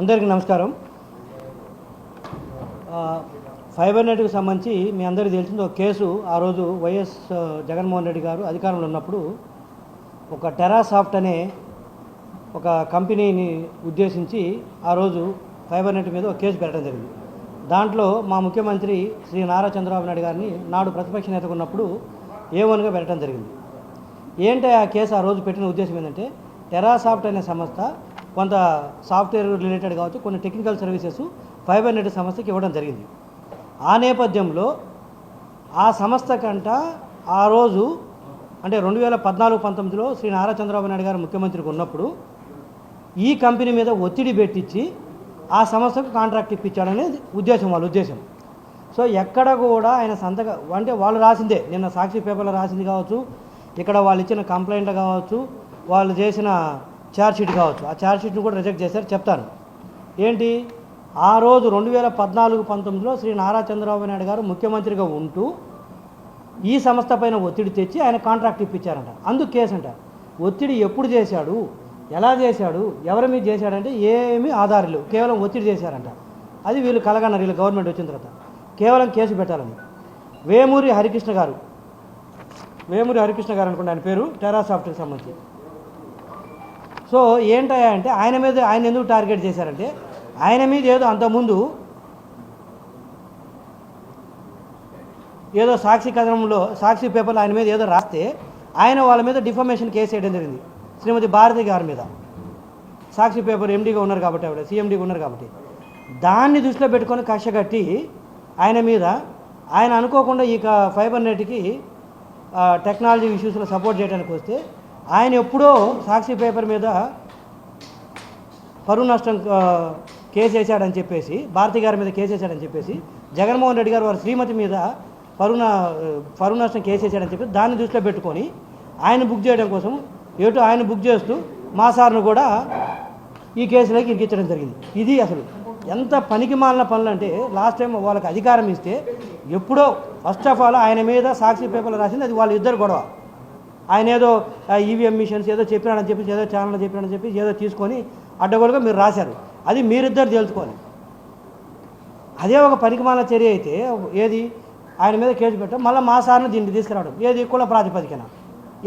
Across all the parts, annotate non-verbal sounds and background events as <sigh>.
అందరికీ నమస్కారం. ఫైబర్ నెట్కి సంబంధించి మీ అందరికీ తెలిసింది ఒక కేసు ఆ రోజు వైఎస్ జగన్మోహన్ రెడ్డి గారు అధికారంలో ఉన్నప్పుడు ఒక టెరాసాఫ్ట్ అనే ఒక కంపెనీని ఉద్దేశించి ఆ రోజు ఫైబర్ నెట్ మీద ఒక కేసు పెట్టడం జరిగింది. దాంట్లో మా ముఖ్యమంత్రి శ్రీ నారా చంద్రబాబు నాయుడు గారిని నాడు ప్రతిపక్ష నేతకు ఉన్నప్పుడు ఏ వన్గా పెట్టడం జరిగింది. ఏంటి ఆ కేసు ఆ రోజు పెట్టిన ఉద్దేశం ఏంటంటే టెరాసాఫ్ట్ అనే సంస్థ కొంత సాఫ్ట్వేర్ రిలేటెడ్ కావచ్చు కొన్ని టెక్నికల్ సర్వీసెస్ ఫైబర్ నెట్ సంస్థకి ఇవ్వడం జరిగింది. ఆ నేపథ్యంలో ఆ సంస్థ కంట ఆ రోజు అంటే రెండు వేల పద్నాలుగు పంతొమ్మిదిలో శ్రీ నారా చంద్రబాబు నాయుడు గారు ముఖ్యమంత్రికి ఉన్నప్పుడు ఈ కంపెనీ మీద ఒత్తిడి పెట్టించి ఆ సంస్థకు కాంట్రాక్ట్ ఇప్పించాడనేది ఉద్దేశం వాళ్ళ ఉద్దేశం. సో ఎక్కడ కూడా ఆయన సంతక అంటే వాళ్ళు రాసిందే నిన్న సాక్షి పేపర్లో రాసింది కావచ్చు ఇక్కడ వాళ్ళు ఇచ్చిన కంప్లైంట్ కావచ్చు వాళ్ళు చేసిన ఛార్జ్షీట్ కావచ్చు. ఆ ఛార్జ్షీట్ని కూడా రిజెక్ట్ చేశారు. చెప్తాను. ఏంటి? ఆ రోజు రెండు వేల పద్నాలుగు పంతొమ్మిదిలో శ్రీ నారా చంద్రబాబు నాయుడు గారు ముఖ్యమంత్రిగా ఉంటూ ఈ సంస్థ పైన ఒత్తిడి తెచ్చి ఆయన కాంట్రాక్ట్ ఇప్పించారంట. అందుకు కేసు అంట ఒత్తిడి ఎప్పుడు చేశాడు? ఎలా చేశాడు? ఎవరి మీద చేశాడంటే ఏమీ ఆధారాలు కేవలం ఒత్తిడి చేశారంట. అది వీళ్ళు కలగన్నారు. వీళ్ళు గవర్నమెంట్ వచ్చిన తర్వాత. కేవలం కేసు పెట్టాలని. వేమూరి హరికృష్ణ గారు. వేమూరి హరికృష్ణ గారు అనుకుంటే ఆయన పేరు. టెరాసాఫ్ట్కి సంబంధించి. సో ఏంటయ్యా అంటే ఆయన మీద ఆయన ఎందుకు టార్గెట్ చేశారంటే ఆయన మీద ఏదో అంతకుముందు ఏదో సాక్షి కథనంలో సాక్షి పేపర్లో ఆయన మీద ఏదో రాస్తే ఆయన వాళ్ళ మీద డిఫర్మేషన్ కేసు వేయడం జరిగింది శ్రీమతి భారతి గారి మీద. సాక్షి పేపర్ ఎండీగా ఉన్నారు కాబట్టి ఆవిడ సీఎండీగా ఉన్నారు కాబట్టి. దాన్ని దృష్టిలో పెట్టుకొని కక్ష కట్టి ఆయన మీద ఆయన అనుకోకుండా ఈ ఫైబర్ నెట్కి టెక్నాలజీ ఇష్యూస్లో సపోర్ట్ చేయడానికి వస్తే ఆయన ఎప్పుడో సాక్షి పేపర్ మీద పరువు నష్టం కేసు వేశాడని చెప్పేసి భారతి గారి మీద కేసు వేశాడని చెప్పేసి జగన్మోహన్ రెడ్డి గారు వారి శ్రీమతి మీద పరువు పరువు నష్టం కేసు వేశాడని చెప్పి దాన్ని దృష్టిలో పెట్టుకొని ఆయన బుక్ చేయడం కోసం ఏటో ఆయన బుక్ చేస్తూ మా సార్ను కూడా ఈ కేసులోకి ఇరికించడం జరిగింది. ఇది అసలు ఎంత పనికి మాలిన పనులు అంటే లాస్ట్ టైం వాళ్ళకి అధికారం ఇస్తే ఎప్పుడో ఫస్ట్ ఆఫ్ ఆల్ ఆయన మీద సాక్షి పేపర్లు రాసింది అది వాళ్ళ ఇద్దరు గొడవ. ఆయన ఏదో ఈవీఎం మిషన్స్ ఏదో చెప్పినాడని చెప్పి ఏదో ఛానల్ చెప్పినాడని చెప్పి ఏదో తీసుకొని అడ్డగోలుగా మీరు రాశారు. అది మీరిద్దరు తెలుసుకోవాలి అదే ఒక పనికిమాల చర్య అయితే ఏది? ఆయన మీద కేసు పెట్టడం మళ్ళీ మా సార్ని దీన్ని తీసుకురావడం. ఏది? కుల ప్రాతిపదికన.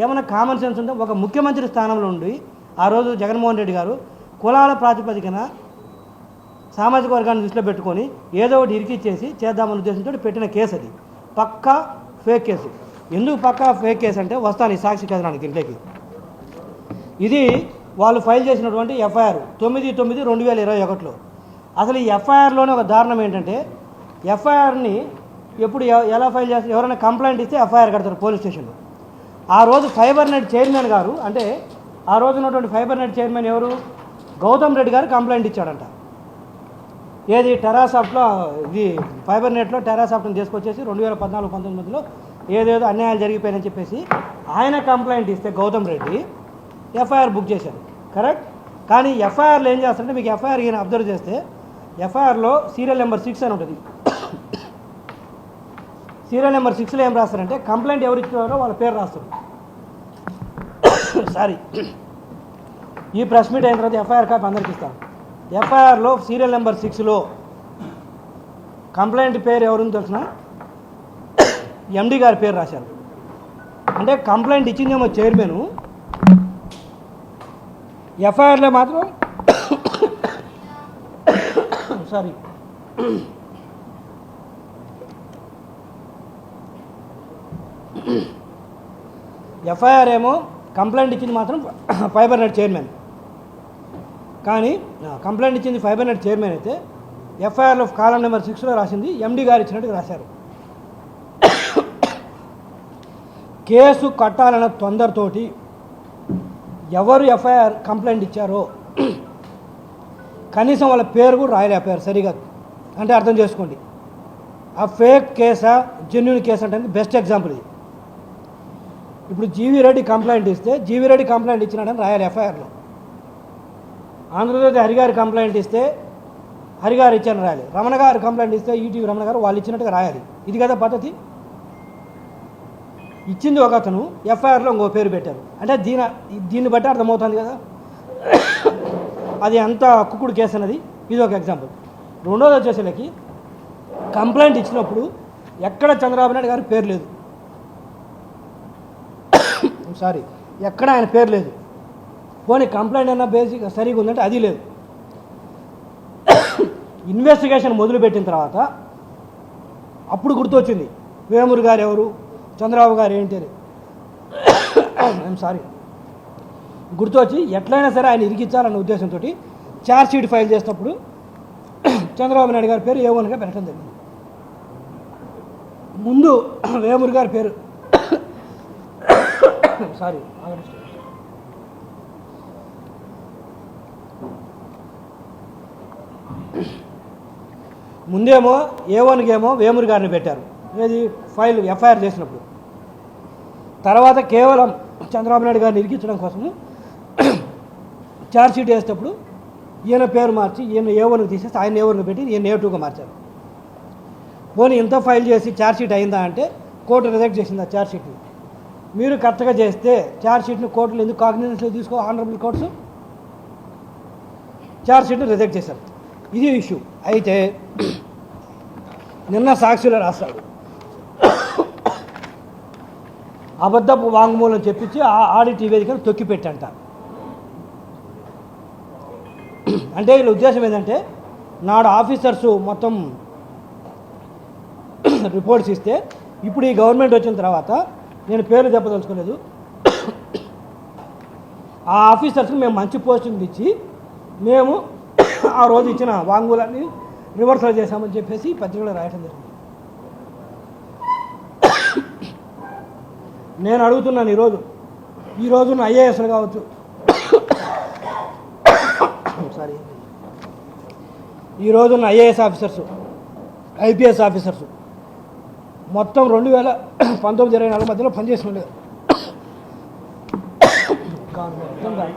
ఏమైనా కామన్ సెన్స్ ఉంటే ఒక ముఖ్యమంత్రి స్థానంలో ఉండి ఆ రోజు జగన్మోహన్ రెడ్డి గారు కులాల ప్రాతిపదికన సామాజిక వర్గాన్ని దృష్టిలో పెట్టుకొని ఏదో ఒకటి ఇరికిచ్చేసి చేద్దామనే ఉద్దేశంతో పెట్టిన కేసు అది పక్కా ఫేక్ కేసు. ఎందుకు పక్కా ఫేక్ కేసు అంటే వస్తాను ఈ సాక్షి కథనానికి ఇంటికి ఇది వాళ్ళు ఫైల్ చేసినటువంటి ఎఫ్ఐఆర్ తొమ్మిది తొమ్మిది రెండు వేల ఇరవై ఒకటిలో. అసలు ఈ ఎఫ్ఐఆర్లోనే ఒక దారుణం ఏంటంటే ఎఫ్ఐఆర్ని ఎప్పుడు ఎలా ఫైల్ చేస్తారు ఎవరైనా కంప్లైంట్ ఇస్తే ఎఫ్ఐఆర్ కడతారు పోలీస్ స్టేషన్లో. ఆ రోజు ఫైబర్ నెట్ చైర్మన్ గారు అంటే ఆ రోజు ఉన్నటువంటి ఫైబర్ నెట్ చైర్మన్ ఎవరు? గౌతమ్ రెడ్డి గారు కంప్లైంట్ ఇచ్చాడంట. ఏది టెరాసాఫ్ట్లో ఇది ఫైబర్ నెట్లో టెరాసాఫ్ట్ని తీసుకొచ్చేసి రెండు వేల పద్నాలుగు పంతొమ్మిదిలో ఏదేదో అన్యాయాలు జరిగిపోయాయని చెప్పేసి ఆయన కంప్లైంట్ ఇస్తే గౌతమ్ రెడ్డి ఎఫ్ఐఆర్ బుక్ చేశారు. కరెక్ట్? కానీ ఎఫ్ఐఆర్లో ఏం చేస్తారంటే మీకు ఎఫ్ఐఆర్ ఈయన అబ్జర్వ్ చేస్తే ఎఫ్ఐఆర్లో సీరియల్ నెంబర్ సిక్స్ అని ఉంటుంది. సీరియల్ నెంబర్ సిక్స్లో ఏం రాస్తారంటే కంప్లైంట్ ఎవరు ఇచ్చారో వాళ్ళ పేరు రాస్తారు. <coughs> సారీ. ఈ ప్రెస్ మీట్ అయిన తర్వాత ఎఫ్ఐఆర్ కాపీ అందరికి ఇస్తాను. ఎఫ్ఐఆర్లో సీరియల్ నెంబర్ సిక్స్లో కంప్లైంట్ పేరు ఎవరుంది తెలిసిన ఎండి గారి పేరు రాశారు. అంటే కంప్లైంట్ ఇచ్చిందేమో చైర్మన్. ఎఫ్ఐఆర్లో మాత్రం సారీ. ఎఫ్ఐఆర్ ఏమో కంప్లైంట్ ఇచ్చింది మాత్రం ఫైబర్ నెట్ చైర్మన్. కానీ కంప్లైంట్ ఇచ్చింది ఫైబర్ నెట్ చైర్మన్ అయితే ఎఫ్ఐఆర్లో కాలం నెంబర్ సిక్స్లో రాసింది ఎండి గారు ఇచ్చినట్టుగా రాశారు. కేసు కట్టాలన్న తొందరతోటి ఎవరు ఎఫ్ఐఆర్ కంప్లైంట్ ఇచ్చారో కనీసం వాళ్ళ పేరు కూడా రాయలేకపోయారు సరిగా. అంటే అర్థం చేసుకోండి. ఆ ఫేక్ కేసా జెన్యున్ కేసు అంటే బెస్ట్ ఎగ్జాంపుల్ ఇది. ఇప్పుడు జీవీ రెడ్డి కంప్లైంట్ ఇస్తే జీవీ రెడ్డి కంప్లైంట్ ఇచ్చినాడని రాయాలి ఎఫ్ఐఆర్లో. ఆంధ్రప్రదేశ్ హరిగారి కంప్లైంట్ ఇస్తే హరిగారు ఇచ్చాను రాయాలి. రమణ గారు కంప్లైంట్ ఇస్తే ఈటీవీ రమణ గారు వాళ్ళు ఇచ్చినట్టుగా రాయాలి. ఇది కదా పద్ధతి? ఇచ్చింది ఒక అతను ఎఫ్ఐఆర్లో ఇంకో పేరు పెట్టారు. అంటే దీని దీన్ని బట్టి అర్థమవుతుంది కదా? అది అంత కుక్కుడు కేసు అన్నది. ఇది ఒక ఎగ్జాంపుల్ రెండోది వచ్చేసరికి కంప్లైంట్ ఇచ్చినప్పుడు ఎక్కడ చంద్రబాబు నాయుడు గారి పేరు లేదు. <coughs> సారీ ఎక్కడ ఆయన పేరు లేదు. పోనీ కంప్లైంట్ అయినా బేసిక్ సరిగా ఉందంటే అది లేదు. <coughs> ఇన్వెస్టిగేషన్ మొదలుపెట్టిన తర్వాత అప్పుడు గుర్తొచ్చింది. వేమూరు గారు ఎవరు? చంద్రబాబు గారు ఏంటి అని. <coughs> ఐఎమ్ సారీ గుర్తొచ్చి ఎట్లయినా సరే ఆయన ఇరికించాలన్న ఉద్దేశంతో ఛార్జ్షీట్ ఫైల్ చేసినప్పుడు <coughs> చంద్రబాబు నాయుడు గారి పేరు ఏమోనిగా పెట్టడం జరిగింది. ముందు <coughs> వేమూరు గారి పేరు సారీ ముందేమో ఏ వన్కేమో గారిని పెట్టారు. ఏది? ఫైల్ ఎఫ్ఐఆర్ చేసినప్పుడు. తర్వాత కేవలం చంద్రబాబు నాయుడు గారిని ఇరికించడం కోసము <clears throat> ఛార్జ్షీట్ వేసేటప్పుడు ఈయన పేరు మార్చి ఈయన ఏ వన్కి తీసేసి ఆయన ఏ పెట్టి ఈయన ఏ టూగా మార్చారు. పోనీ ఇంత ఫైల్ చేసి ఛార్జ్షీట్ అయిందా అంటే కోర్టు రిజెక్ట్ చేసింది ఆ మీరు కరెక్ట్గా చేస్తే ఛార్జ్షీట్ని కోర్టులు ఎందుకు కాగ్నిజెన్స్లో తీసుకో ఆనరబుల్ కోర్ట్స్ ఛార్జ్షీట్ని రిజెక్ట్ చేశారు. ఇది ఇష్యూ అయితే <clears throat> నిన్న సాక్షిలో రాస్తాడు అబద్ధపు వాంగ్మూలం చెప్పించి ఆ ఆడిట్ నివేదికను తొక్కిపెట్టంట అంటే వీళ్ళ ఉద్దేశం ఏంటంటే నాడు ఆఫీసర్స్ మొత్తం రిపోర్ట్స్ ఇస్తే ఇప్పుడు ఈ గవర్నమెంట్ వచ్చిన తర్వాత నేను పేర్లు చెప్పదలుచుకోలేదు ఆ ఆఫీసర్స్కి మేము మంచి పోస్టింగ్ ఇచ్చి మేము ఆ రోజు ఇచ్చిన వాంగ్మూలాన్ని రివర్సల్ చేశామని చెప్పేసి పత్రికలు పత్రికలో రాయటం జరిగింది. నేను అడుగుతున్నాను ఈరోజు. ఈ రోజున ఐఏఎస్లు కావచ్చు. సారీ ఈ రోజున ఐఏఎస్ ఆఫీసర్స్ ఐపీఎస్ ఆఫీసర్స్ మొత్తం రెండు వేల పంతొమ్మిది ఇరవై నాలుగు మధ్యలో పనిచేసిన లేదు <coughs> కాదు, మొత్తం కాదు.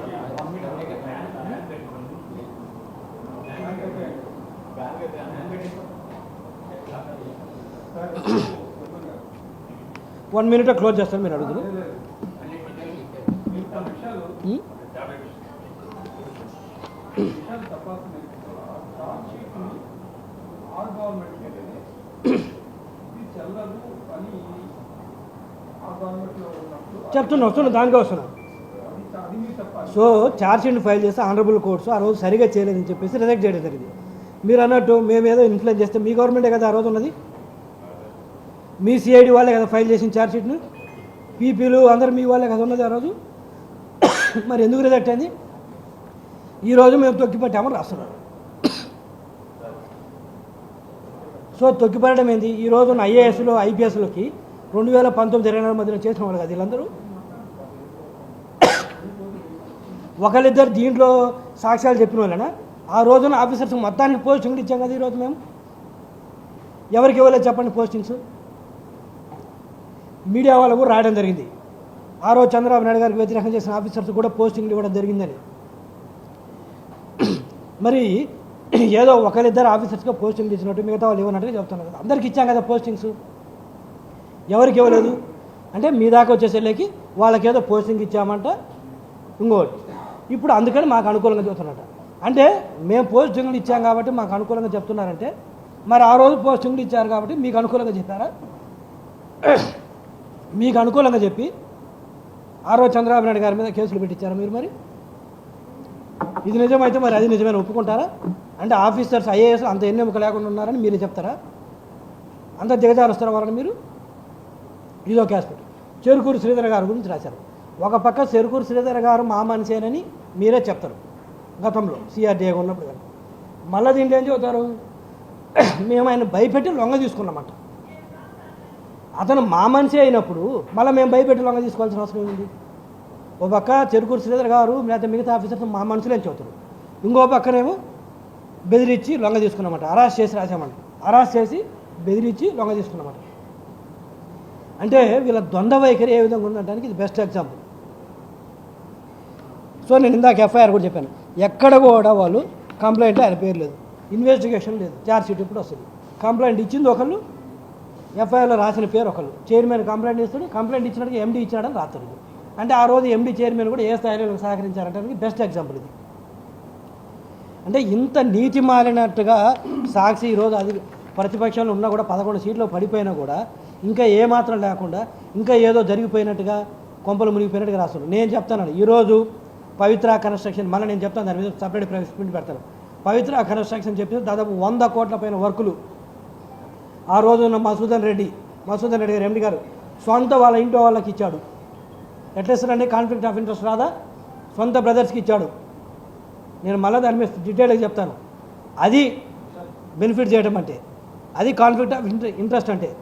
వన్ మినిట్ క్లోజ్ చేస్తాను మీరు అడుగురు ఉం? చెప్తున్నా వస్తున్నా దానికే వస్తున్నా. సో ఛార్జ్ షీట్ ఫైల్ చేస్తే ఆనరబుల్ కోర్ట్స్ ఆ రోజు సరిగా చేయలేదని చెప్పేసి రిజెక్ట్ చేయడం జరిగింది. మీరు అన్నట్టు మేము ఏదో ఇన్ఫ్లుయెన్స్ చేస్తే మీ గవర్నమెంటే కదా ఆ రోజు ఉన్నది? మీ సిఐడి వాళ్ళే కదా ఫైల్ చేసిన ఛార్జ్షీట్ను పీపీలు అందరు మీ వాళ్ళే కదా ఉన్నది ఆ రోజు? <coughs> మరి ఎందుకు రిజెక్ట్ అయింది? ఈరోజు మేము తొక్కిపట్టామని రాస్తున్నారు. <coughs> సో తొక్కిపడడం ఏంది? ఈ రోజున ఐఏఎస్లో ఐపీఎస్లోకి రెండు వేల పంతొమ్మిది ఇరవై నాలుగు మధ్యలో చేసిన వాళ్ళు కదా వీళ్ళందరూ? <coughs> ఒకళ్ళిద్దరు దీంట్లో సాక్ష్యాలు చెప్పిన వాళ్ళనా? ఆ రోజున ఆఫీసర్స్ మొత్తానికి పోస్టింగ్లు ఇచ్చాం కదా ఈరోజు మేము. ఎవరికి ఇవ్వలేదు చెప్పండి పోస్టింగ్స్? మీడియా వాళ్ళు కూడా రాయడం జరిగింది. ఆ రోజు చంద్రబాబు నాయుడు గారికి వ్యతిరేకం చేసిన ఆఫీసర్స్ కూడా పోస్టింగ్లు ఇవ్వడం జరిగిందని. మరి ఏదో ఒకరిద్దరు ఆఫీసర్స్గా పోస్టింగ్లు ఇచ్చినట్టు మిగతా వాళ్ళు ఇవ్వనట్టుగా చెప్తున్నారు కదా. అందరికి ఇచ్చాం కదా పోస్టింగ్స్. ఎవరికి ఇవ్వలేదు. అంటే మీ దాకా వచ్చేసరికి వాళ్ళకి ఏదో పోస్టింగ్ ఇచ్చామంట ఇంకోటి. ఇప్పుడు అందుకని మాకు అనుకూలంగా చెప్తున్నట అంటే మేము పోస్టింగ్లు ఇచ్చాం కాబట్టి మాకు అనుకూలంగా చెప్తున్నారంటే మరి ఆ రోజు పోస్టింగ్లు ఇచ్చారు కాబట్టి మీకు అనుకూలంగా చెప్పారా మీకు అనుకూలంగా చెప్పి ఆరో చంద్రబాబు నాయుడు గారి మీద కేసులు పెట్టించారా మీరు మరి? ఇది నిజమైతే మరి అది నిజమైన? ఒప్పుకుంటారా? అంటే ఆఫీసర్స్ ఐఏఎస్ అంత ఎన్నెముక లేకుండా ఉన్నారని మీరు చెప్తారా? అంత దిగజారుస్తారా వాళ్ళని మీరు? ఇది ఒక ఆస్పెక్ట్ చెరుకూరు శ్రీధర్ గారి గురించి రాశారు. ఒక పక్క చెరుకూరు శ్రీధర్ గారు మా మనిషేనని మీరే చెప్తారు. గతంలో సిఆర్డీఏగా ఉన్నప్పుడు కానీ. మళ్ళీ దీంట్లో ఏం చెబుతారు? <clears throat> మేము ఆయన భయపెట్టి లొంగ తీసుకున్నామంట. అతను మా మనిషి అయినప్పుడు మళ్ళీ మేము భయపెట్టి లొంగ తీసుకోవాల్సిన అవసరం ఏంది ఓ పక్క చెరుకూరు శ్రీధర్ గారు లేకపోతే మిగతా ఆఫీసర్స్ మా మనుషులే చెబుతారు ఇంకో పక్కనేమో బెదిరించి లొంగ తీసుకున్నామంట. అరెస్ట్ చేసి రాసామంట అరెస్ట్ చేసి బెదిరించి లొంగ తీసుకున్నామంట. అంటే వీళ్ళ ద్వంద్వ వైఖరి ఏ విధంగా ఉందంటానికి ఇది బెస్ట్ ఎగ్జాంపుల్ సో నేను ఇందాక ఎఫ్ఐఆర్ కూడా చెప్పాను. ఎక్కడ కూడా వాళ్ళు కంప్లైంట్ ఆయన పేరు లేదు. ఇన్వెస్టిగేషన్ లేదు. ఛార్జ్ షీట్ ఇప్పుడు వస్తుంది. కంప్లైంట్ ఇచ్చింది ఒకళ్ళు ఎఫ్ఐఆర్లో రాసిన పేరు ఒకరు చైర్మన్ కంప్లైంట్ ఇస్తాడు కంప్లైంట్ ఇచ్చినట్టుగా ఎండీ ఇచ్చినాడని రాత్రుడు అంటే ఆ రోజు ఎండీ చైర్మన్ కూడా ఏ స్థాయిలో సహకరించారంటే బెస్ట్ ఎగ్జాంపుల్ ఇది. అంటే ఇంత నీతి మారినట్టుగా సాక్షి ఈరోజు అది ప్రతిపక్షంలో ఉన్నా కూడా పదకొండు సీట్లు పడిపోయినా కూడా ఇంకా ఏమాత్రం లేకుండా ఇంకా ఏదో జరిగిపోయినట్టుగా కొంపలు మునిగిపోయినట్టుగా రాస్తున్నారు నేను చెప్తాను ఈరోజు పవిత్ర కన్స్ట్రక్షన్ మళ్ళీ నేను చెప్తాను దాని మీద సపరేట్ ప్రైవేట్ పెడతాను. పవిత్ర కన్స్ట్రక్షన్ చెప్పి దాదాపు వంద కోట్ల పైన వర్కులు ఆ రోజున మసూదన్ రెడ్డి మసూదన్ రెడ్డి గారు ఎండి గారు సొంత వాళ్ళ ఇంట్లో వాళ్ళకి ఇచ్చాడు. ఎట్లా ఇస్తారండి? కాన్ఫ్లిక్ట్ ఆఫ్ ఇంట్రెస్ట్ రాదా? సొంత బ్రదర్స్కి ఇచ్చాడు. నేను మళ్ళీ దాని మీద డీటెయిల్గా చెప్తాను. అది బెనిఫిట్ చేయడం అంటే అది కాన్ఫ్లిక్ట్ ఆఫ్ ఇంట్రె ఇంట్రెస్ట్ అంటే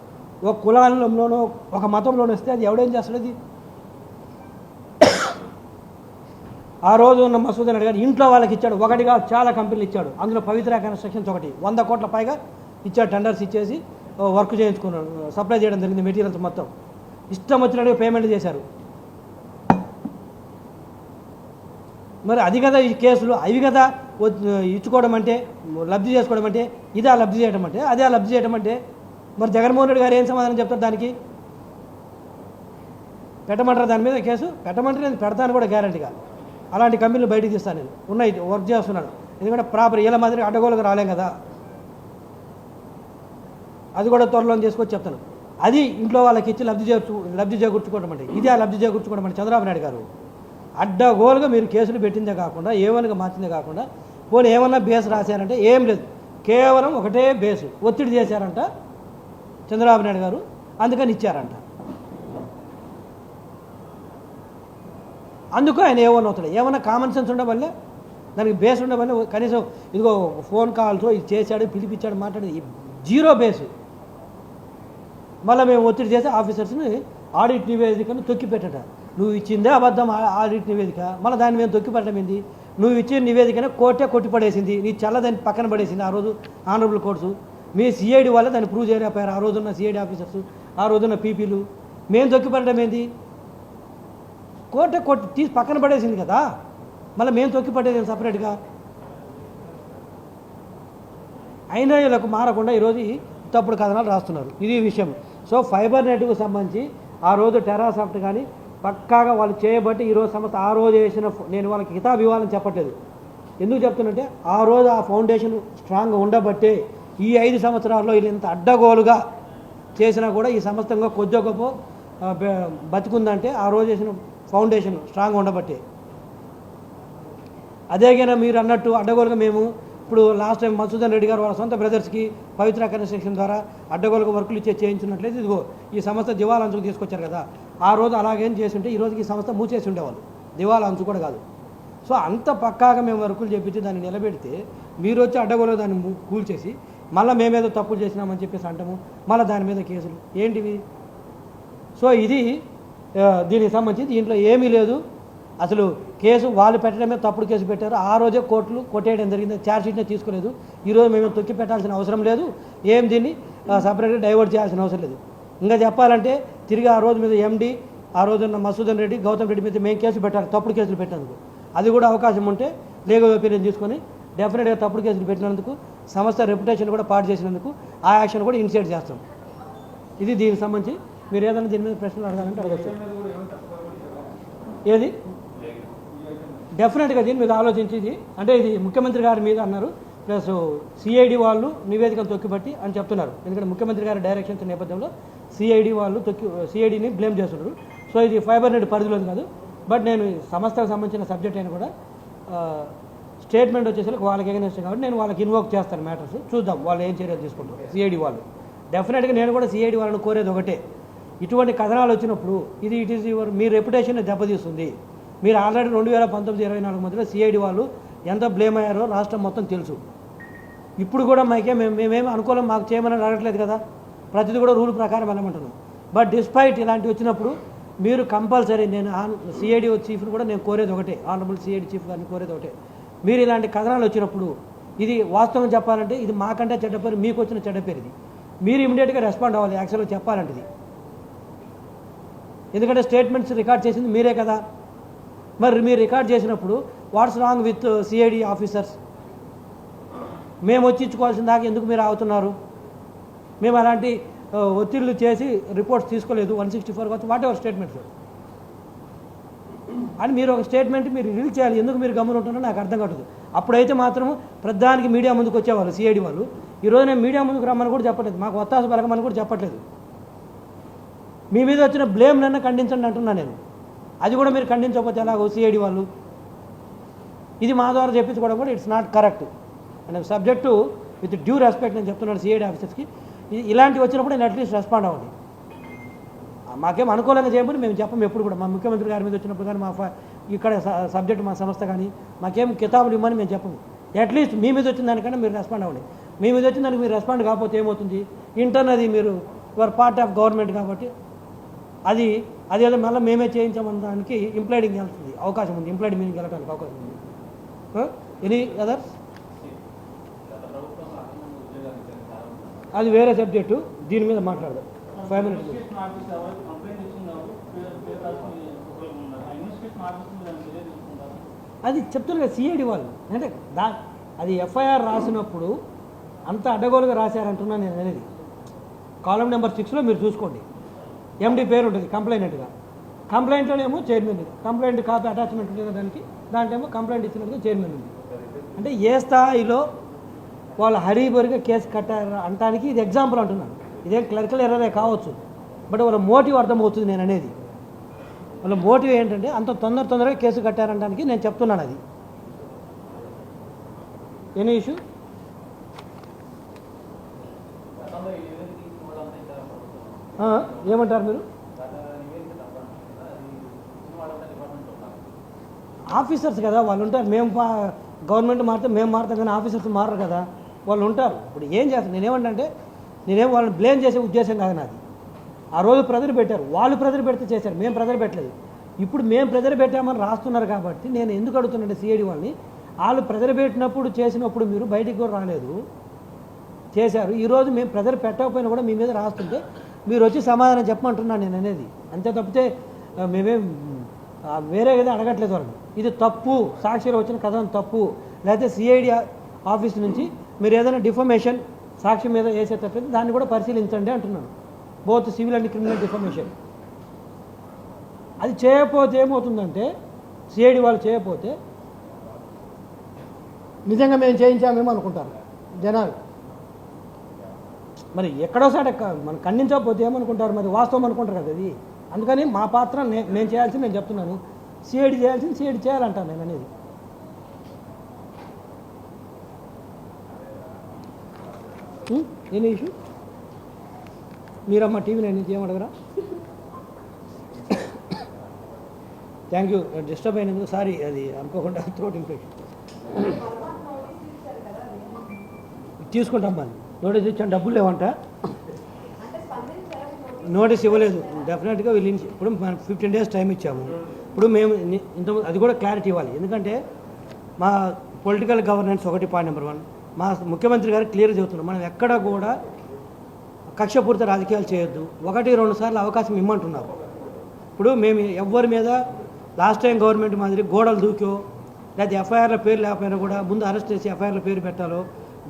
ఒక కులంలోనో ఒక మతంలోనో వస్తే అది ఎవడేం చేస్తాడు అది? ఆ రోజు ఉన్న మసూదన్ గారు ఇంట్లో వాళ్ళకి ఇచ్చాడు. ఒకటిగా చాలా కంపెనీలు ఇచ్చాడు. అందులో పవిత్ర కన్స్ట్రక్షన్స్ ఒకటి. వంద కోట్ల పైగా ఇచ్చాడు టెండర్స్ ఇచ్చేసి వర్క్ చేయించుకున్నాడు సప్లై చేయడం జరిగింది మెటీరియల్స్ మొత్తం. ఇష్టం వచ్చినట్టుగా పేమెంట్ చేశారు. మరి అది కదా ఈ కేసులు. అవి కదా ఇచ్చుకోవడం అంటే లబ్ధి చేసుకోవడం అంటే ఇదే లబ్ధి చేయడం అంటే అదే లబ్ధి చేయడం అంటే మరి జగన్మోహన్ రెడ్డి గారు ఏం సమాధానం చెప్తారు దానికి? పెట్టమంటారు దాని మీద కేసు? పెట్టమంటే నేను పెడతాను కూడా గ్యారంటీగా. అలాంటి కంపెనీలు బయటకు తీస్తాను నేను. ఉన్నాయి వర్క్ చేస్తున్నాను. ఎందుకంటే ప్రాపర్ ఇలా మాదిరి అడ్డగోలకు రాలేం కదా. అది కూడా త్వరలో తీసుకొచ్చి చెప్తాను. అది ఇంట్లో వాళ్ళకి ఇచ్చి లబ్ధి చేర్చు లబ్ధి చేకూర్చుకోవడం అంటే ఇది ఆ లబ్ధి చేకూర్చుకోవడం అంటే చంద్రబాబు నాయుడు గారు. అడ్డగోలుగా మీరు కేసులు పెట్టిందే కాకుండా ఏమనగా మార్చిందే కాకుండా పోనీ ఏమన్నా బేస్ రాశారంటే ఏం లేదు. కేవలం ఒకటే బేసు. ఒత్తిడి చేశారంట చంద్రబాబు నాయుడు గారు. అందుకని ఇచ్చారంట. అందుకు ఆయన ఏమన్నా అవుతాడు? ఏమన్నా కామన్ సెన్స్ ఉండవల్లే దానికి బేస్ ఉండవల్లే కనీసం ఇదిగో ఫోన్ కాల్స్ ఇది చేశాడు పిలిపించాడు మాట్లాడి జీరో బేసు. మళ్ళీ మేము ఒత్తిడి చేసి ఆఫీసర్స్ని ఆడిట్ నివేదికను తొక్కిపెట్టట. నువ్వు ఇచ్చిందే అబద్ధం ఆడిట్ నివేదిక. మళ్ళీ దాన్ని మేము తొక్కిపెట్టడం ఏంది? నువ్వు ఇచ్చిన నివేదికను కోర్టే కొట్టిపడేసింది. నీ చల్లదాన్ని పక్కన పడేసింది ఆ రోజు ఆనరబుల్ కోర్సు మీ సిఐడి వల్ల దాన్ని ప్రూవ్ చేయలేకపోయారు. ఆ రోజున్న సిఐడి ఆఫీసర్స్ ఆ రోజున్న పీపీలు. మేము తొక్కిపడడం ఏంది? కోర్టే కొట్టి తీసి పక్కన పడేసింది కదా. మళ్ళీ మేము తొక్కిపడేది సపరేట్గా? అయినా వీళ్ళకు మారకుండా ఈరోజు తప్పుడు కథనాలు రాస్తున్నారు. ఇది విషయం. సో ఫైబర్ నెట్కు సంబంధించి ఆ రోజు టెరాసాఫ్ట్ కానీ పక్కాగా వాళ్ళు చేయబట్టి ఈరోజు సంస్థ ఆ రోజు వేసిన నేను వాళ్ళకి కితాబ్ ఇవ్వాలని చెప్పట్లేదు. ఎందుకు చెప్తున్నంటే ఆ రోజు ఆ ఫౌండేషన్ స్ట్రాంగ్గా ఉండబట్టే ఈ ఐదు సంవత్సరాల్లో వీళ్ళు ఇంత అడ్డగోలుగా చేసినా కూడా ఈ సంస్థ కొద్ది గొప్ప ఆ, ఆ రోజు వేసిన ఫౌండేషన్ స్ట్రాంగ్గా ఉండబట్టే. అదేగైనా మీరు అన్నట్టు అడ్డగోలుగా మేము ఇప్పుడు లాస్ట్ టైం మధుసూదన్ రెడ్డి గారు వాళ్ళ సొంత బ్రదర్స్కి పవిత్ర కన్స్ట్రక్షన్ ద్వారా అడ్డగోలకు వర్కులు ఇచ్చే చేయించినట్లయితే ఇదిగో ఈ సంస్థ దివాలా అంచుకు తీసుకొచ్చారు కదా. ఆ రోజు అలాగేం చేసి ఉంటే ఈ రోజుకి ఈ సంస్థ మూసేసి ఉండేవాళ్ళు. దివాలా అంచు కూడా కాదు. సో అంత పక్కాగా మేము వర్కులు చేపించి దాన్ని నిలబెడితే మీరు వచ్చి అడ్డగోలు దాన్ని కూల్చేసి మళ్ళీ మేమేదో తప్పులు చేసినామని చెప్పేసి అంటాము మళ్ళీ దాని మీద కేసులు. ఏంటివి? సో ఇది దీనికి సంబంధించి దీంట్లో ఏమీ లేదు. అసలు కేసు వాళ్ళు పెట్టడమే తప్పుడు కేసు పెట్టారు. ఆ రోజే కోర్టులు కొట్టేయడం జరిగింది. ఛార్జ్షీట్నే తీసుకోలేదు. ఈరోజు మేము తొక్కి పెట్టాల్సిన అవసరం లేదు. ఏం దీన్ని సపరేట్గా డైవర్ట్ చేయాల్సిన అవసరం లేదు. ఇంకా చెప్పాలంటే తిరిగి ఆ రోజు మీద ఎండి ఆ రోజు ఉన్న మసూదన్ రెడ్డి గౌతమ్ రెడ్డి మీద మేము కేసు పెట్టాలి. తప్పుడు కేసులు పెట్టినందుకు. అది కూడా అవకాశం ఉంటే లీగల్ ఒపీనియన్ తీసుకొని డెఫినెట్గా తప్పుడు కేసులు పెట్టినందుకు సంస్థ రెప్యుటేషన్ కూడా పాటు చేసినందుకు ఆ యాక్షన్ కూడా ఇనిషియేట్ చేస్తాం. ఇది దీనికి సంబంధించి మీరు ఏదైనా దీని మీద ప్రశ్నలు అడగాలంటే అడగచ్చు. ఏది? డెఫినెట్గా దీని మీద ఆలోచించింది అంటే ఇది ముఖ్యమంత్రి గారి మీద అన్నారు. ప్లస్ సిఐడి వాళ్ళు నివేదికను తొక్కిపట్టి అని చెప్తున్నారు. ఎందుకంటే ముఖ్యమంత్రి గారి డైరెక్షన్స్ నేపథ్యంలో సిఐడి వాళ్ళు తొక్కి సిఐడిని బ్లేమ్ చేస్తున్నారు. సో ఇది ఫైబర్ నెట్ పరిధిలోది కాదు. బట్ నేను ఈ సంస్థకు సంబంధించిన సబ్జెక్ట్ అయినా కూడా స్టేట్మెంట్ వచ్చేసరికి వాళ్ళకి ఎగనెస్ట్ కాబట్టి నేను వాళ్ళకి ఇన్వోక్ చేస్తాను మ్యాటర్స్ చూద్దాం వాళ్ళు ఏం చర్యలు తీసుకుంటారు. సిఐడి వాళ్ళు. డెఫినెట్గా నేను కూడా సిఐడి వాళ్ళని కోరేది ఒకటే. ఇటువంటి కథనాలు వచ్చినప్పుడు ఇది ఇట్ ఈస్ యువర్ మీ రెప్యుటేషన్ దెబ్బతీస్తుంది. మీరు ఆల్రెడీ రెండు వేల పంతొమ్మిది ఇరవై నాలుగు మధ్యలో సిఐడి వాళ్ళు ఎంత బ్లేమ్ అయ్యారో రాష్ట్రం మొత్తం తెలుసు. ఇప్పుడు కూడా మాకే మేము మేమేమి అనుకూలం మాకు చేయమని అడగట్లేదు కదా? ప్రతిదీ కూడా రూల్ ప్రకారం వెళ్ళమంటున్నాం బట్ డిస్పైట్ ఇలాంటివి వచ్చినప్పుడు మీరు కంపల్సరీ నేను సిఐడి చీఫ్ని కూడా నేను కోరేది ఒకటే ఆనరబుల్ సిఐడి చీఫ్ గారిని కోరేది ఒకటే. మీరు ఇలాంటి కథనాలు వచ్చినప్పుడు ఇది వాస్తవం చెప్పాలంటే ఇది మాకంటే చెడ్డ పేరు మీకు వచ్చిన చెడ్డ పేరు ఇది. మీరు ఇమీడియట్గా రెస్పాండ్ అవ్వాలి యాక్చువల్గా చెప్పాలంటే ఇది. ఎందుకంటే స్టేట్మెంట్స్ రికార్డ్ చేసింది మీరే కదా? మరి మీరు రికార్డ్ చేసినప్పుడు what's wrong with CID officers మేము వచ్చి ఇచ్చుకోవాల్సిన దాకా ఎందుకు మీరు ఆగుతున్నారు? మేము అలాంటి uh, ఒత్తిళ్ళు చేసి రిపోర్ట్స్ తీసుకోలేదు వన్ సిక్స్టీ ఫోర్ కావచ్చు వాట్ ఎవర్ స్టేట్మెంట్స్ అని మీరు ఒక స్టేట్మెంట్ మీరు రిలీజ్ చేయాలి ఎందుకు మీరు గమ్మున ఉంటున్నారో నాకు అర్థం కావట్లేదు. అప్పుడైతే మాత్రం ప్రధానికి మీడియా ముందుకు వచ్చేవాళ్ళు సిఐడి వాళ్ళు. ఈరోజు నేను మీడియా ముందుకు రమ్మని కూడా చెప్పట్లేదు మాకు ఒత్తాస పలకమని కూడా చెప్పట్లేదు. మీ మీద వచ్చిన బ్లేమ్ నన్ను ఖండించండి అంటున్నా నేను. అది కూడా మీరు ఖండించకపోతే ఎలాగో సిఐడి వాళ్ళు? ఇది మా ద్వారా చెప్పించుకోవడం కూడా it's not correct and subject with due respect నేను చెప్తున్నాను సిఐడి ఆఫీసర్స్కి ఇలాంటివి వచ్చినప్పుడు నేను అట్లీస్ట్ రెస్పాండ్ అవ్వండి. మాకేం అనుకూలంగా చేయమని మేము చెప్పము ఎప్పుడు కూడా. మా ముఖ్యమంత్రి గారి మీద వచ్చినప్పుడు కానీ మా ఇక్కడ స- సబ్జెక్ట్ మా సంస్థ కానీ మాకేం కితాబులు ఇవ్వమని మేము చెప్పము అట్లీస్ట్ మీ మీద వచ్చిన దానికన్నా మీరు రెస్పాండ్ అవ్వండి. మీ మీద వచ్చిన దానికి మీరు రెస్పాండ్ కాకపోతే ఏమవుతుంది? ఇంటర్న్ అది మీరు యువర్ పార్ట్ ఆఫ్ గవర్నమెంట్ కాబట్టి అది అదేదో మళ్ళీ మేమే చేయించామన్న దానికి ఇంప్లాయిడింగ్ వెళ్తుంది అవకాశం ఉంది. ఇంప్లాయిడ్ మీనింగ్ వెళ్ళడానికి అవకాశం ఉంది. ఎనీ అదర్స్ అది వేరే సబ్జెక్టు దీని మీద మాట్లాడదాం. ఫైవ్ మినిట్స్ అది చెప్తున్నారు కదా సిఐడి వాళ్ళు. అంటే దా అది ఎఫ్ఐఆర్ రాసినప్పుడు అంత అడ్డగోలుగా రాశారంటున్నాను నేను అనేది. కాలం నెంబర్ సిక్స్లో మీరు చూసుకోండి. ఎండి పేరు ఉంటుంది కంప్లైంట్గా కంప్లైంట్లోనేమో చైర్మన్ ఉంది. కంప్లైంట్ కాపీ అటాచ్మెంట్ ఉంటుంది దానికి? దాంట్లో ఏమో కంప్లైంట్ ఇచ్చినట్టుగా చైర్మన్ ఉంది. అంటే ఏ స్థాయిలో వాళ్ళు హరీబరిగా కేసు కట్టారు అనటానికి ఇది ఎగ్జాంపుల్ అంటున్నాను. ఇదేం క్లరికల్ ఎర్రరే కావచ్చు. బట్ వాళ్ళ మోటివ్ అర్థమవుతుంది నేను అనేది. వాళ్ళ మోటివ్ ఏంటంటే అంత తొందర తొందరగా కేసు కట్టారనడానికి నేను చెప్తున్నాను అది. ఎనీ ఇష్యూ గతంలో ఈ నివేదిక ఇచ్చిన వాళ్ళంతా ఇచ్చారా ప్రభుత్వం ఏమంటారు మీరు గత నివేదిక తప్ప కదా అది ఇచ్చిన వాళ్ళంతా ఏమంటారు మీరు? ఆఫీసర్స్ కదా వాళ్ళు ఉంటారు. మేము పా- గవర్నమెంట్ మారితే మేము మారుతాం కానీ ఆఫీసర్స్ మారరు కదా. వాళ్ళు ఉంటారు. ఇప్పుడు ఏం చేస్తాను నేనేమంటే నేనేం వాళ్ళని బ్లేమ్ చేసే ఉద్దేశం కాదు నాది. ఆ రోజు ప్రజలు పెట్టారు. వాళ్ళు ప్రజలు పెడితే చేశారు. మేము ప్రజలు పెట్టలేదు. ఇప్పుడు మేము ప్రజలు పెట్టామని రాస్తున్నారు కాబట్టి నేను ఎందుకు అడుగుతున్నాను సిఐడి వాళ్ళని వాళ్ళు ప్రజలు పెట్టినప్పుడు చేసినప్పుడు మీరు బయటికి కూడా రాలేదు. చేశారు. ఈరోజు మేము ప్రజలు పెట్టకపోయినా కూడా మీ మీద రాస్తుంటే మీరు వచ్చి సమాధానం చెప్పమంటున్నాను నేను అనేది. అంతే తప్పితే మేమేం వేరే ఏదో అడగట్లేదు వాళ్ళని. ఇది తప్పు సాక్షిలో వచ్చిన కథనం తప్పు. లేకపోతే సిఐడి ఆఫీస్ నుంచి మీరు ఏదైనా డిఫర్మేషన్ సాక్షి మీద వేసేటట్లయితే దాన్ని కూడా పరిశీలించండి అంటున్నాను. Both civil and criminal defamation అది చేయకపోతే ఏమవుతుందంటే సిఐడి వాళ్ళు చేయకపోతే నిజంగా మేము చేయించామేమో అనుకుంటారు జనాలు. మరి ఎక్కడోసారి మనం ఖండించకపోతే ఏమనుకుంటారు మరి? వాస్తవం అనుకుంటారు కదా అది. అందుకని మా పాత్ర నేను చేయాల్సింది నేను చెప్తున్నాను. సిఐడి చేయాల్సింది సిఐడి చేయాలంటాను నేను అనేది. ఎనీ ఇష్యూ మీరమ్మ టీవీ నేను నుంచి థ్యాంక్ యూ డిస్టర్బ్ అయినందుకు సారీ అది అనుకోకుండా త్రోట్ ఇన్ఫెక్షన్ తీసుకుంటాం మరి. నోటీస్ ఇచ్చాను డబ్బులు లేవంట. నోటీస్ ఇవ్వలేదు. డెఫినెట్గా వీళ్ళు ఇప్పుడు మనం ఫిఫ్టీన్ డేస్ టైం ఇచ్చాము. ఇప్పుడు మేము ఇంత అది కూడా క్లారిటీ ఇవ్వాలి. ఎందుకంటే మా పొలిటికల్ గవర్నెన్స్ ఒకటి పాయింట్ నెంబర్ వన్ మా ముఖ్యమంత్రి గారు క్లియర్ చెబుతున్నారు. మనం ఎక్కడ కూడా కక్షపూరిత రాజకీయాలు చేయొద్దు. ఒకటి రెండు సార్లు అవకాశం ఇమ్మంటున్నారు. ఇప్పుడు మేము ఎవ్వరి మీద లాస్ట్ టైం గవర్నమెంట్ మాదిరి గోడలు దూకో లేదా ఎఫ్ఐఆర్ల పేరు లేకపోయినా కూడా ముందు అరెస్ట్ చేసి ఎఫ్ఐఆర్ల పేరు పెట్టాలో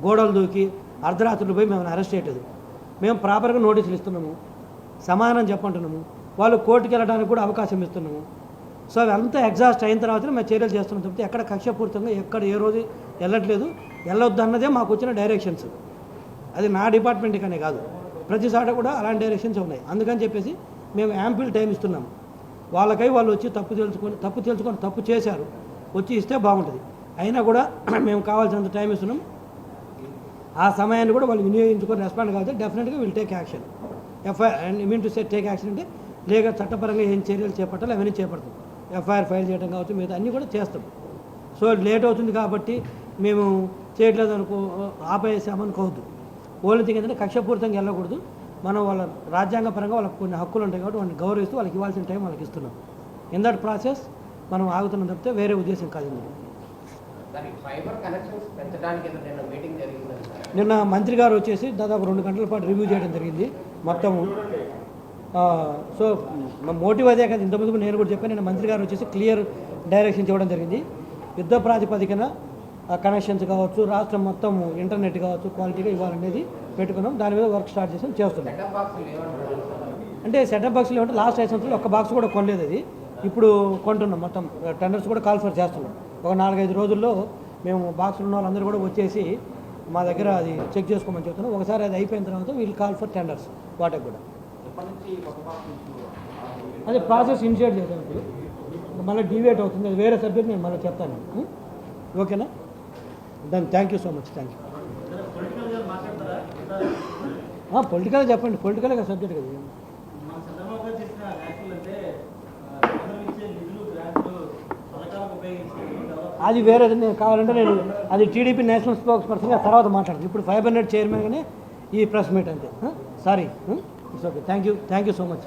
గోడలు దూకి అర్ధరాత్రులు పోయి మేము అరెస్ట్ చేయట్లేదు మేము ప్రాపర్గా నోటీసులు ఇస్తున్నాము. సమాధానం చెప్పంటున్నాము. వాళ్ళు కోర్టుకి వెళ్ళడానికి కూడా అవకాశం ఇస్తున్నాము. సో అంతా ఎగ్జాస్ట్ అయిన తర్వాత మేము చర్యలు చేస్తున్నాం చెప్తే ఎక్కడ కక్షపూరితంగా ఎక్కడ ఏ రోజు వెళ్ళట్లేదు. వెళ్ళొద్దు అన్నదే మాకు వచ్చిన డైరెక్షన్స్ అది నా డిపార్ట్మెంట్ కానీ కాదు. ప్రతి చోట కూడా అలాంటి డైరెక్షన్స్ ఉన్నాయి. అందుకని చెప్పేసి మేము యాంపిల్ టైం ఇస్తున్నాము. వాళ్ళకై వాళ్ళు వచ్చి తప్పు తెలుసుకొని తప్పు తెలుసుకొని తప్పు చేశారు. వచ్చి ఇస్తే బాగుంటుంది. అయినా కూడా <clears throat> మేము కావాల్సినంత టైం ఇస్తున్నాం. ఆ సమయాన్ని కూడా వాళ్ళు వినియోగించుకొని రెస్పాండ్ కావచ్చు డెఫినెట్గా will take action FIR and mean to set take action అంటే లేక చట్టపరంగా ఏం చర్యలు చేపట్టాలి అవన్నీ చేపడతాం. ఎఫ్ఐఆర్ ఫైల్ చేయడం కావచ్చు మిగతా అన్నీ కూడా చేస్తాం. సో లేట్ అవుతుంది కాబట్టి మేము చేయట్లేదు అనుకో ఆపేసామనుకోవద్దు ఓన్లీ థింగ్ ఏంటంటే కక్షపూరితంగా వెళ్ళకూడదు. మనం వాళ్ళ రాజ్యాంగపరంగా వాళ్ళకి కొన్ని హక్కులు ఉంటాయి కాబట్టి వాళ్ళని గౌరవిస్తూ వాళ్ళకి ఇవ్వాల్సిన టైం వాళ్ళకి ఇస్తున్నాం. ఇన్ దట్ ప్రాసెస్ మనం ఆగుతున్నాం తప్పితే వేరే ఉద్దేశం కాదు దానికి ఫైబర్ కనెక్షన్స్ పెంచడానికి మీటింగ్ జరిగింది. నిన్న మంత్రి గారు వచ్చేసి దాదాపు రెండు గంటల పాటు రివ్యూ చేయడం జరిగింది. మొత్తము. సో మా మోటివ్ అదే కదా ఇంతకుముందు నేను కూడా చెప్పాను నిన్న మంత్రి గారు వచ్చేసి క్లియర్ డైరెక్షన్స్ ఇవ్వడం జరిగింది. యుద్ధ ప్రాతిపదికన కనెక్షన్స్ కావచ్చు రాష్ట్రం మొత్తం ఇంటర్నెట్ కావచ్చు క్వాలిటీగా ఇవ్వాలనేది పెట్టుకున్నాం. దాని మీద వర్క్ స్టార్ట్ చేసాం చేస్తున్నాం. అంటే సెటప్ బాక్స్లు ఏమంటే లాస్ట్ సంవత్సరాలు ఒక్క బాక్స్ కూడా కొనలేదు అది. ఇప్పుడు కొంటున్నాం మొత్తం. టెండర్స్ కూడా కాల్ ఫర్ చేస్తున్నాం. ఒక నాలుగైదు రోజుల్లో మేము బాక్సులు ఉన్న వాళ్ళందరూ కూడా వచ్చేసి మా దగ్గర అది చెక్ చేసుకోమని చెప్తున్నాం. ఒకసారి అది అయిపోయిన తర్వాత వీళ్ళు కాల్ ఫర్ టెండర్స్ వాటికి కూడా. అదే ప్రాసెస్ ఇనిషియేట్ చేయడానికి మళ్ళీ డివేట్ అవుతుంది. అది వేరే సబ్జెక్ట్ నేను మళ్ళీ చెప్తాను? ఓకేనా? దాని thank you so much thank you పొలిటికల్గా చెప్పండి. పొలిటికల్గా సబ్జెక్ట్ కదా మన చంద్రబాబు గారు చేసిన వ్యాఖ్యలు అంటే ఆ, కేంద్రం ఇచ్చే నిధులు గ్రాంట్లు పథకాలకు ఉపయోగించి డెవలప్ అది వేరే నేను కావాలంటే నేను అది టీడీపీ నేషనల్ స్పోక్స్ పర్సన్గా తర్వాత మాట్లాడతాను. ఇప్పుడు ఫైవ్ హండ్రెడ్ చైర్మన్గానే ఈ ప్రెస్ మీట్ అంతే. Sorry. It's okay. Thank you thank you so much.